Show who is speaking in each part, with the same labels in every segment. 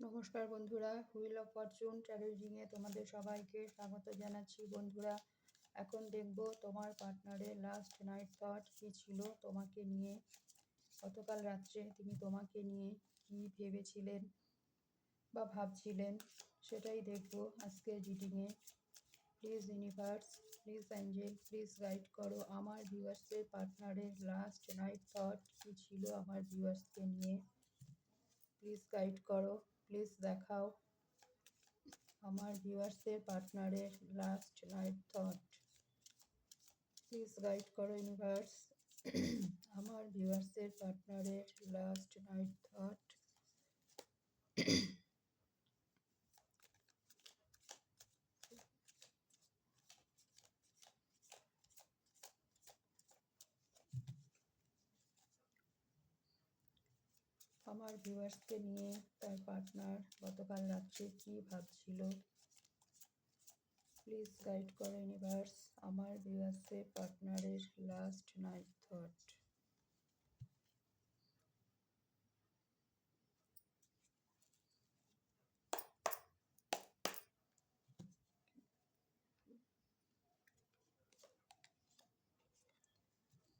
Speaker 1: নমস্কার বন্ধুরা, wheel of Fortune ট্র্যাভেলিংয়ে তোমাদের সবাইকে স্বাগত জানাচ্ছি। বন্ধুরা, এখন দেখব তোমার পার্টনারের লাস্ট নাইট থট কী ছিল তোমাকে নিয়ে। গতকাল রাত্রে তিনি তোমাকে নিয়ে কী ভেবেছিলেন বা ভাবছিলেন সেটাই দেখব আজকের রিডিংয়ে please universe please angel please guide করো। আমার ভিউয়ার্সের পার্টনারের লাস্ট নাইট থট কী ছিল আমার ভিউয়ার্সকে নিয়ে? প্লিজ গাইড করো। প্লিজ দেখাও। আমার ভিউয়ার্সের পার্টনারের last night thought please guide করো ইউনিভার্স আমার ভিউয়ার্সের পার্টনারের লাস্ট নাইট থট আমার ভিউয়ার্সকে নিয়ে তার পার্টনার গতকাল রাত্রে কি ভাবছিল? প্লিজ গাইড করো ইউনিভার্স, আমার ভিউয়ার্সের পার্টনারের last night thought.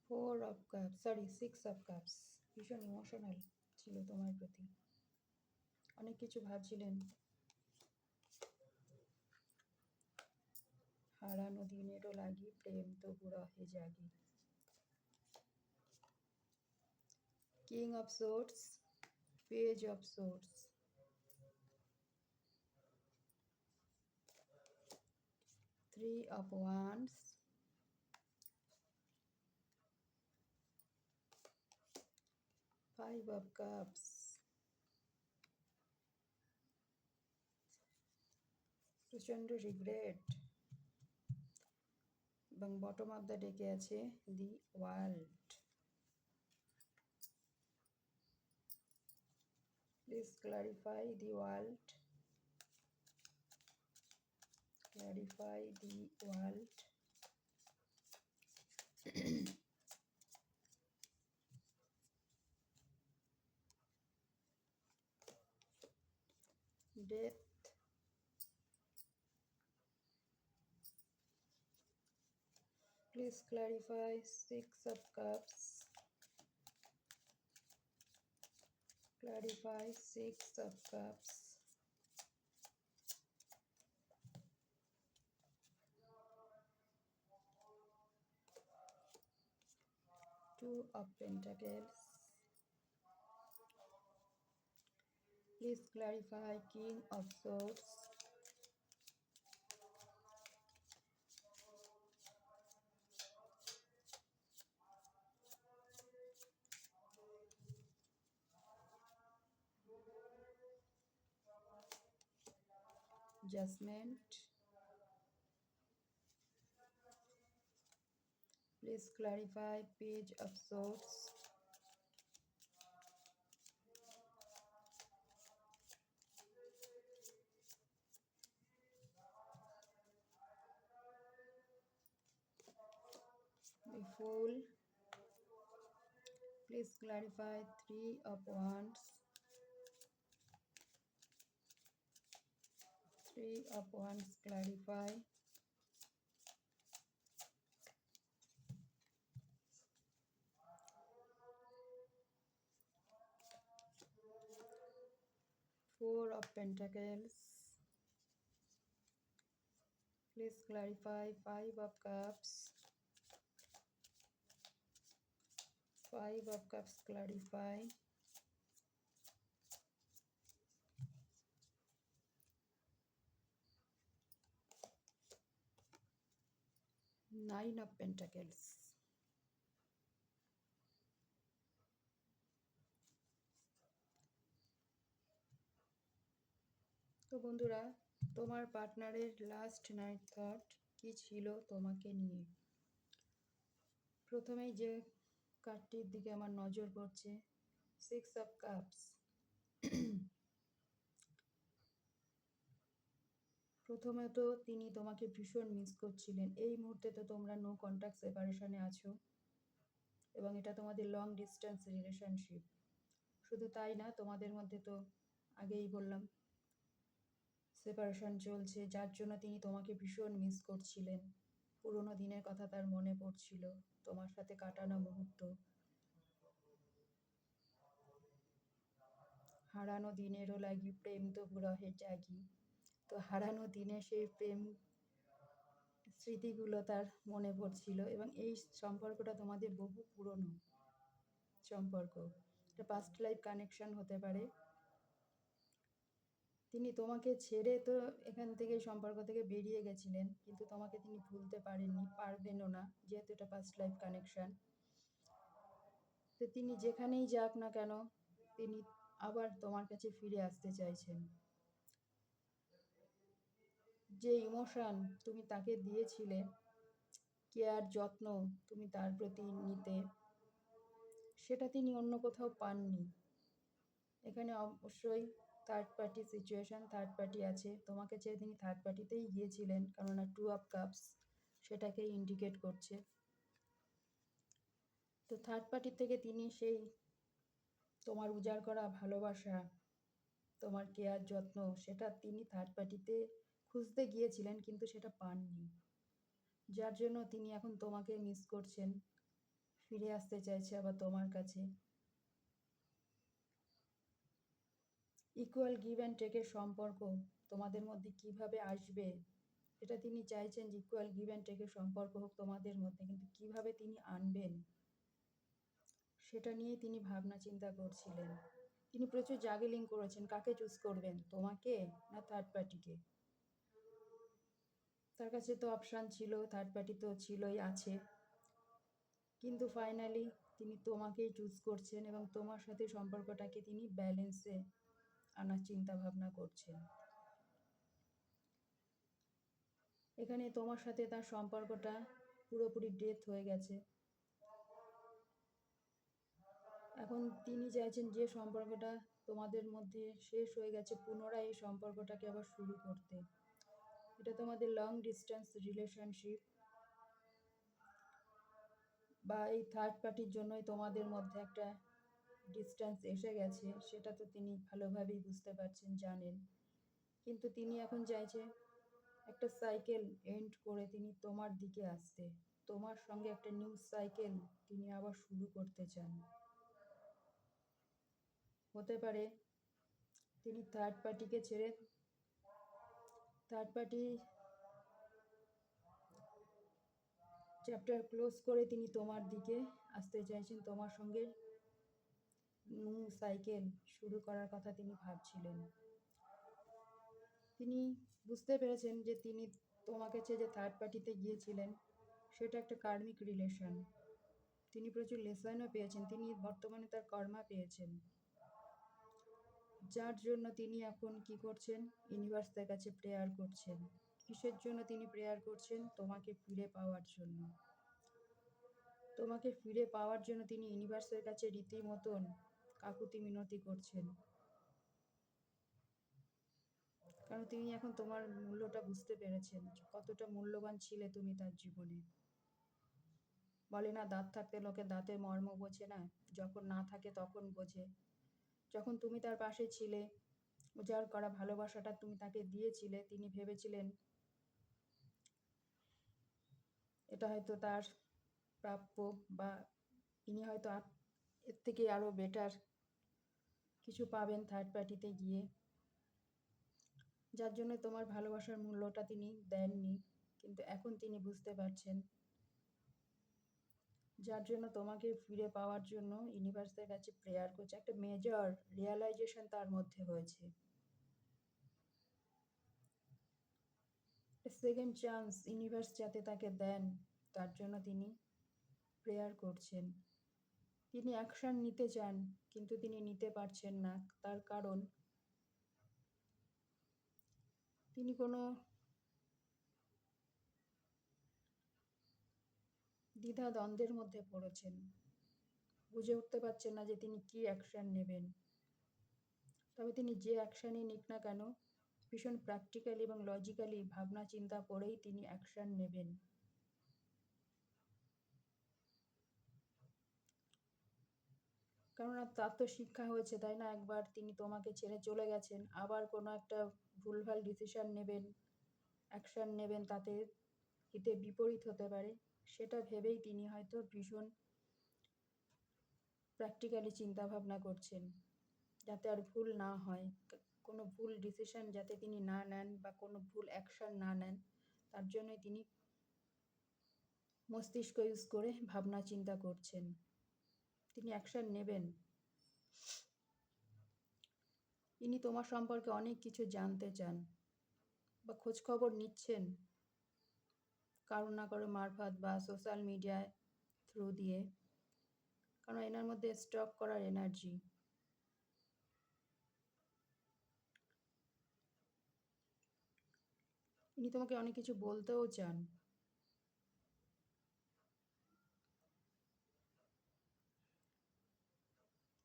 Speaker 1: Four of cups sorry six of cups ভীষণ ইমোশনাল ছিল তোমার প্রতি। অনেক কিছু ভাবছিলেন। হারানো দিনেরও লাগি প্রেম তবু রহে জাগি। King of swords page of swords three of wands five of cups প্রচণ্ড রিগ্রেট এবং বটম অফ দ্য ডেকে আছে the world please clarify the world clarify the world. death please clarify six of cups. Clarify six of cups. Two of pentacles Please clarify King of Swords. Judgment. Please clarify Page of Swords. Fool please clarify three of wands. Three of wands clarify. Four of pentacles. Please clarify five of cups five of cups clarify. Nine of pentacles. তো বন্ধুরা, তোমার পার্টনারের last night thought কি ছিল তোমাকে নিয়ে? প্রথমেই যে কার্ডটির দিকে আমার নজর পড়ছে। সিক্স অফ কাপস প্রথমে তো তিনি তোমাকে ভীষণ মিস করছিলেন। এই মুহূর্তে তো তোমরা নো কন্ট্যাক্ট সেপারেশনে আছো। এবং এটা তোমাদের লং ডিস্টেন্স রিলেশনশিপ শুধু তাই না, তোমাদের মধ্যে তো আগেই বললাম সেপারেশন চলছে, যার জন্য তিনি তোমাকে ভীষণ মিস করছিলেন। পুরোনো দিনের কথা তার মনে পড়ছিল, তোমার সাথে কাটানো মুহূর্ত। হারানো দিনেরও লাগি প্রেম তো রহে জাগি। তো হারানো দিনে সেই প্রেম স্মৃতিগুলো তার মনে পড়ছিল এবং এই সম্পর্কটা তোমাদের বহু পুরনো সম্পর্ক। এটা পাস্ট লাইফ কানেকশন হতে পারে। তিনি তোমাকে ছেড়ে তো এখান থেকে সম্পর্ক থেকে বেরিয়ে গেছিলেন, কিন্তু তোমাকে তিনি ভুলতে পারেননি, পারবেনও না, যেহেতু এটা পাস্ট লাইফ কানেকশান তো তিনি যেখানেই যাক না কেন, তিনি আবার তোমার কাছে ফিরে আসতে চাইছেন। যে ইমোশন তুমি তাকে দিয়েছিলে কেয়ার যত্ন তুমি তার প্রতি নিতে, সেটা তিনি অন্য কোথাও পাননি। এখানে অবশ্যই third party situation third party আছে। তোমাকে চেয়ে তিনি থার্ড পার্টিতেই গিয়েছিলেন, কেননা টু অফ কাপস সেটাকে ইন্ডিকেট করছে। তো থার্ড পার্টি থেকে তিনি সেই তোমার উজাড় করা ভালোবাসা, তোমার কেয়ার যত্ন, সেটা তিনি থার্ড পার্টিতে খুঁজতে গিয়েছিলেন, কিন্তু সেটা পাননি। যার জন্য তিনি এখন তোমাকে মিস করছেন, ফিরে আসতে চাইছে আবার তোমার কাছে। ইকুয়াল গিভ অ্যান্ড টেকের সম্পর্ক তোমাদের মধ্যে কীভাবে আসবে? এটা তিনি চাইছেন যে ইকুয়াল গিভ অ্যান্ড টেকের সম্পর্ক হোক তোমাদের মধ্যে, কিন্তু কীভাবে তিনি আনবেন? সেটা নিয়ে তিনি ভাবনা চিন্তা করছিলেন। তিনি প্রচুর জাগেলিং করেছেন, কাকে চুজ করবেন, তোমাকে না থার্ড পার্টিকে তার কাছে তো অপশান ছিল থার্ড পার্টি তো ছিলই, আছে। কিন্তু ফাইনালি তিনি তোমাকেই চুজ করছেন এবং তোমার সাথে সম্পর্কটাকে তিনি ব্যালেন্সে আনার চিন্তা ভাবনা করছেন। এখানে তোমার সাথে তার সম্পর্কটা পুরোপুরি ডেথ হয়ে গেছে। এখন তিনি চাইছেন যে সম্পর্কটা তোমাদের মধ্যে শেষ হয়ে গেছে, পুনরায় এই সম্পর্কটাকে আবার শুরু করতে। এটা তোমাদের লং ডিস্টেন্স রিলেশনশিপ বা এই থার্ড পার্টির জন্যই তোমাদের মধ্যে একটা ডিস্টেন্স এসে গেছে, সেটা তো তিনি ভালোভাবেই বুঝতে পারছেন, জানেন। কিন্তু তিনি এখন চাইছে একটা সাইকেল এন্ড করে তিনি তোমার দিকে আসতে। তোমার সঙ্গে একটা নিউ সাইকেল তিনি আবার শুরু করতে চান। হতে পারে তিনি থার্ড পার্টিকে ছেড়ে থার্ড পার্টি চ্যাপ্টার ক্লোজ করে তিনি তোমার দিকে আসতে চাইছেন, তোমার সঙ্গে সাইকেল শুরু করার কথা তিনি ভাবছিলেন। তিনি বুঝতে পেরেছেন যে তিনি তোমাকে চেয়ে যে থার্ড পার্টিতে গিয়েছিলেন, সেটা একটা কার্মিক রিলেশন তিনি প্রচুর লেসনও পেয়েছেন, তিনি বর্তমানে তার কর্মা পেয়েছেন। যার জন্য তিনি এখন কি করছেন? ইউনিভার্সের কাছে প্রেয়ার করছেন। কিসের জন্য তিনি প্রেয়ার করছেন? তোমাকে ফিরে পাওয়ার জন্য। তোমাকে ফিরে পাওয়ার জন্য তিনি ইউনিভার্সের কাছে রীতিমতন কাকুতি মিনতি করছেন। কারণ তিনি এখন তোমার মূল্যটা বুঝতে পেরেছেন কতটা মূল্যবান ছিলে তুমি তার জীবনে। বলে না, দাঁত থাকতে লোকে দাঁতের মর্ম বোঝে না, যখন না থাকে তখন বোঝে। যখন তুমি তার পাশে ছিলে, উজাড় করা ভালোবাসাটা তুমি তাকে দিয়েছিলে, তিনি ভেবেছিলেন এটা হয়তো তার প্রাপ্য বা ইনি হয়তো এর থেকে আরও বেটার কিছু পাবেন থার্ড পার্টিতে গিয়ে। যার জন্য তোমার ভালোবাসার মূল্যটা তিনি দেননি, কিন্তু এখন তিনি বুঝতে পারছেন। যার জন্য তোমাকে ফিরে পাওয়ার জন্য ইউনিভার্সের কাছে প্রেয়ার করছে। একটা মেজর রিয়ালাইজেশন তার মধ্যে হয়েছে। সেকেন্ড চান্স ইউনিভার্স যাতে তাকে দেন, তার জন্য তিনি প্রেয়ার করছেন। তিনি অ্যাকশন নিতে চান। কিন্তু তিনি নিতে পারছেন না। তার কারণ, তিনি কোনো দ্বিধা দ্বন্দ্বের মধ্যে পড়েছেন। বুঝে উঠতে পারছেন না যে তিনি কি অ্যাকশন নেবেন। তবে তিনি যে অ্যাকশানই নিক না কেন, ভীষণ প্র্যাকটিক্যালি এবং লজিক্যালি ভাবনা চিন্তা করেই তিনি অ্যাকশন নেবেন। কেননা তার তো শিক্ষা হয়েছে, তাই না? একবার তিনি তোমাকে ছেড়ে চলে গেছেন, আবার কোনো একটা ভুলভাল ডিসিশন নেবেন অ্যাকশন নেবেন তাতে হিতে বিপরীত হতে পারে। সেটা ভেবেই তিনি হয়তো ভীষণ প্র্যাকটিক্যালি চিন্তাভাবনা করছেন, যাতে আর ভুল না হয়। কোনো ভুল ডিসিশন যাতে তিনি না নেন বা কোনো ভুল অ্যাকশন না নেন, তার জন্যই তিনি মস্তিষ্ক ইউজ করে ভাবনা চিন্তা করছেন। তিনি অ্যাকশন নেবেন। ইনি তোমার সম্পর্কে অনেক কিছু জানতে চান বা খোঁজ খবর নিচ্ছেন। কারও না কারও মারফত বা সোশ্যাল মিডিয়ায় থ্রু দিয়ে। কারণ এনার মধ্যে স্টক করার এনার্জি ইনি তোমাকে অনেক কিছু বলতেও চান।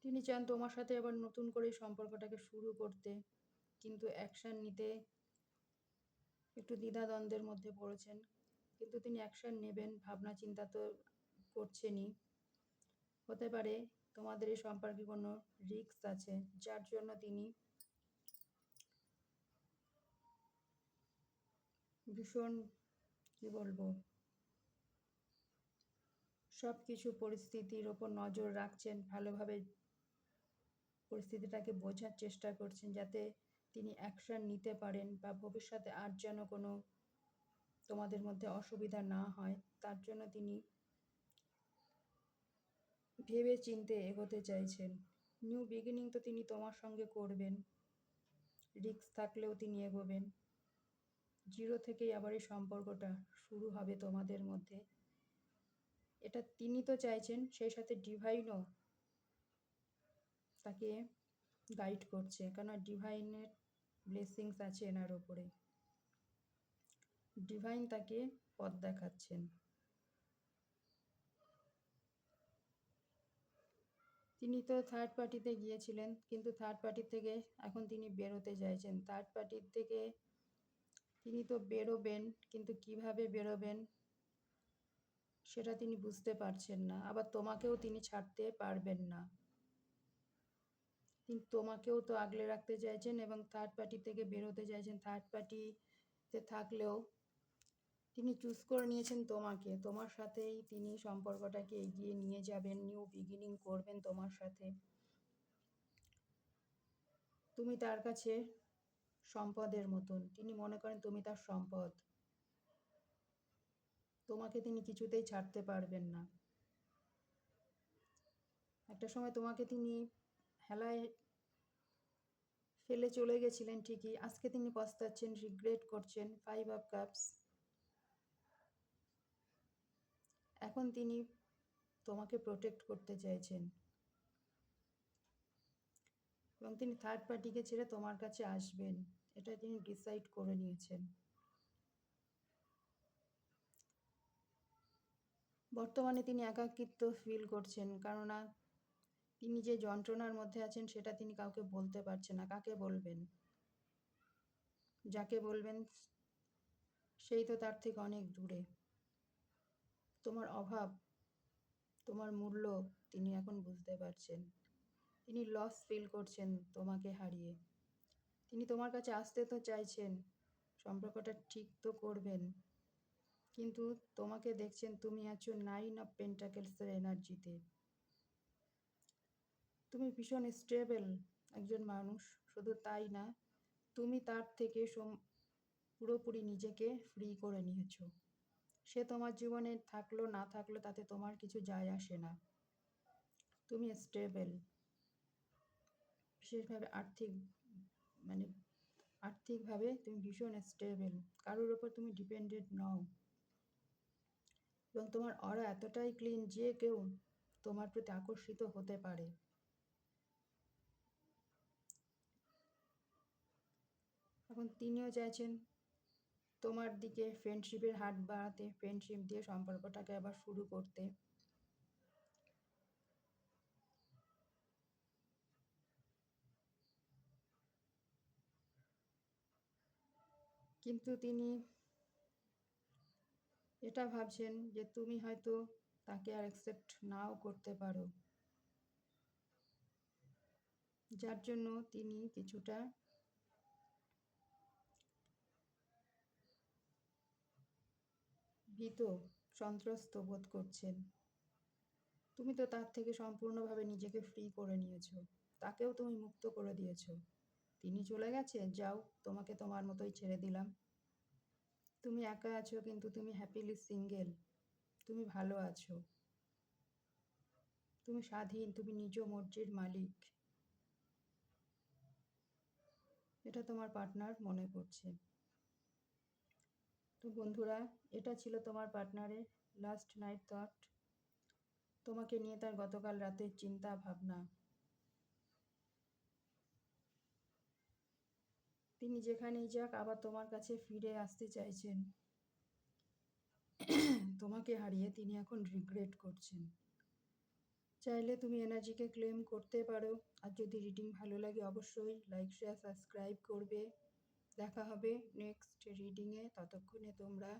Speaker 1: তিনি চান তোমার সাথে আবার নতুন করে সম্পর্কটাকে শুরু করতে। কিন্তু অ্যাকশন নিতে একটু দ্বিধাদ্বন্দ্বের মধ্যে পড়েছেন। কিন্তু তিনি অ্যাকশন নেবেন, ভাবনা চিন্তা তো করছেনই। হতে পারে তোমাদের এই সম্পর্কে কোনো রিস্ক আছে, যার জন্য তিনি ভীষণ, কি বলব সব কিছু পরিস্থিতির ওপর নজর রাখছেন, ভালোভাবে পরিস্থিতিটাকে বোঝার চেষ্টা করছেন যাতে তিনি অ্যাকশন নিতে পারেন বা ভবিষ্যতে আর যেন কোনো তোমাদের মধ্যে অসুবিধা না হয়। তার জন্য তিনি ভেবে চিনতে এগোতে চাইছেন। নিউ বিগিনিং তো তিনি তোমার সঙ্গে করবেন। রিস্ক থাকলেও তিনি এগোবেন। জিরো থেকেই আবার এই সম্পর্কটা শুরু হবে তোমাদের মধ্যে। এটা তিনি তো চাইছেন, সেই সাথে ডিভাইনও তাকে গাইড করছে কেন ডিভাইনের ব্লেসিংস আছে এনার ওপরে ডিভাইন তাকে পথ দেখাচ্ছেন। তিনি তো থার্ড পার্টিতে গিয়েছিলেন, কিন্তু থার্ড পার্টি থেকে এখন তিনি বেরোতে চাইছেন। থার্ড পার্টির থেকে তিনি তো বেরোবেন, কিন্তু কীভাবে বেরোবেন সেটা তিনি বুঝতে পারছেন না। আবার তোমাকেও তিনি ছাড়তে পারবেন না। তিনি, তোমাকেও তো আগলে রাখতে চাইছেন এবং থার্ড পার্টি থেকে বেরোতে চাইছেন। থার্ড পার্টিতে থাকলেও তিনি চুজ করে নিয়েছেন তোমাকে। তোমার সাথেই তিনি সম্পর্কটাকে এগিয়ে নিয়ে যাবেন নিউ বিগিনিং করবেন তোমার সাথে। তুমি তার কাছে সম্পদের মতন। তিনি মনে করেন তুমি তার সম্পদ। তোমাকে তিনি কিছুতেই ছাড়তে পারবেন না। একটা সময় তোমাকে তিনি হেলায় ফেলে চলে গেছিলেন ঠিকই। আজকে তিনি পস্তাচ্ছেন রিগ্রেট করছেন ফাইভ অফ কাপস এখন তিনি তোমাকে প্রোটেক্ট করতে চাইছেন। এবং তিনি থার্ড পার্টিকে ছেড়ে তোমার কাছে আসবেন। এটা তিনি ডিসাইড করে নিয়েছেন। বর্তমানে তিনি একাকিত্ব ফিল করছেন। কেননা তিনি যে যন্ত্রণার মধ্যে আছেন, সেটা তিনি কাউকে বলতে পারছেন না। কাকে বলবেন? যাকে বলবেন, সেই তো তার থেকে অনেক দূরে। তোমার অভাব, তোমার মূল্য তিনি এখন বুঝতে পারছেন। তিনি লস ফিল করছেন তোমাকে হারিয়ে। তিনি তোমার কাছে আসতে তো চাইছেন, সম্পর্কটা ঠিক তো করবেন, কিন্তু তোমাকে দেখছেন তুমি আছো নাইন অফ পেন্টাকেলসের এনার্জিতে তুমি ভীষণ স্টেবল একজন মানুষ, শুধু তাই না, তুমি তার থেকে পুরোপুরি নিজেকে ফ্রি করে নিয়েছো। সে তোমার জীবনে থাকল, না থাকল, তাতে তোমার কিছু যায় আসে না। তুমি স্টেবল। বিশেষভাবে আর্থিক মানে আর্থিকভাবে তুমি ভীষণ স্টেবল। কারোর ওপর তুমি ডিপেন্ডেন্ট নও। এবং তোমার অরা এতটাই ক্লিন যে কেউ তোমার প্রতি আকর্ষিত হতে পারে। এখন তিনিও চাইছেন তোমার দিকে ফ্রেন্ডশিপের হাত বাড়াতে ফ্রেন্ডশিপ দিয়ে সম্পর্কটাকে আবার শুরু করতে। কিন্তু তিনি এটা ভাবছেন যে তুমি হয়তো তাকে আর অ্যাকসেপ্ট নাও করতে পারো। যার জন্য তিনি কিছুটা ভীত, সন্ত্রস্ত বোধ করছেন। তুমি তো তার থেকে সম্পূর্ণভাবে নিজেকে ফ্রি করে নিয়েছো। তাকেও তুমি মুক্ত করে দিয়েছ। তিনি চলে গেছে, যাও, তোমাকে তোমার মতোই ছেড়ে দিলাম। তুমি একা আছো, কিন্তু তুমি হ্যাপিলি সিঙ্গেল তুমি ভালো আছো। তুমি স্বাধীন, তুমি নিজ মর্জির মালিক। এটা তোমার পার্টনার মনে করছে। তো বন্ধুরা, এটা ছিল তোমার পার্টনারের লাস্ট নাইট থট তোমাকে নিয়ে তার গতকাল রাতের চিন্তা, ভাবনা। তিনি যেখানেই যাক আবার তোমার কাছে ফিরে আসতে চাইছেন। তোমাকে হারিয়ে তিনি এখন রিগ্রেট করছেন। চাইলে তুমি এনার্জিকে ক্লেম করতে পারো। আর যদি রিডিং ভালো লাগে, অবশ্যই লাইক শেয়ার সাবস্ক্রাইব করবে। দেখা হবে নেক্সট রিডিংয়ে ততক্ষণে তোমরা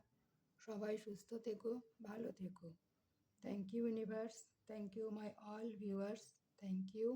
Speaker 1: সবাই সুস্থ থেকো, ভালো থেকো। Thank you universe thank you my all viewers thank you